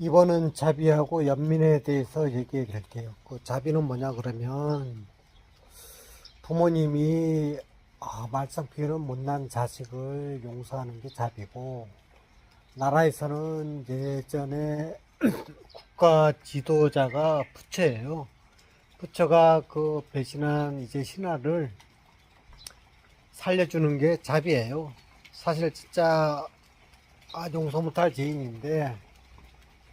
이번은 자비하고 연민에 대해서 얘기해 드릴게요. 그 자비는 뭐냐 그러면 부모님이 아, 말썽 피우는 못난 자식을 용서하는 게 자비고 나라에서는 예전에 국가 지도자가 부처예요. 부처가 그 배신한 이제 신하를 살려주는 게 자비예요. 사실 진짜 아, 용서 못할 죄인인데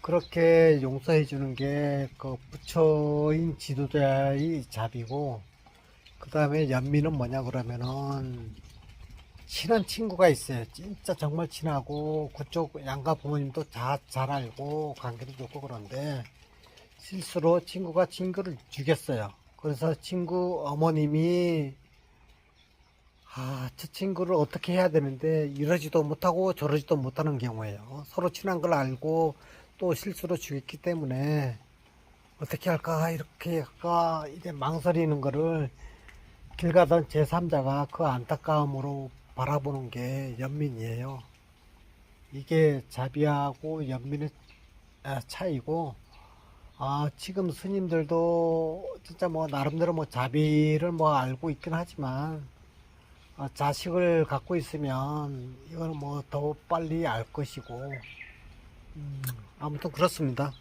그렇게 용서해 주는 게 그 부처인 지도자의 자비고 그 다음에 연민은 뭐냐 그러면은 친한 친구가 있어요. 진짜 정말 친하고 그쪽 양가 부모님도 다 잘 알고 관계도 좋고 그런데 실수로 친구가 친구를 죽였어요. 그래서 친구 어머님이 아, 저 친구를 어떻게 해야 되는데 이러지도 못하고 저러지도 못하는 경우예요. 서로 친한 걸 알고 또 실수로 죽였기 때문에 어떻게 할까 이렇게 할까 이제 망설이는 거를 길 가던 제3자가 그 안타까움으로 바라보는 게 연민이에요. 이게 자비하고 연민의 아, 차이고 아, 지금 스님들도 진짜 뭐 나름대로 뭐 자비를 뭐 알고 있긴 하지만 어, 자식을 갖고 있으면 이거는 뭐 더 빨리 알 것이고 음, 아무튼 그렇습니다.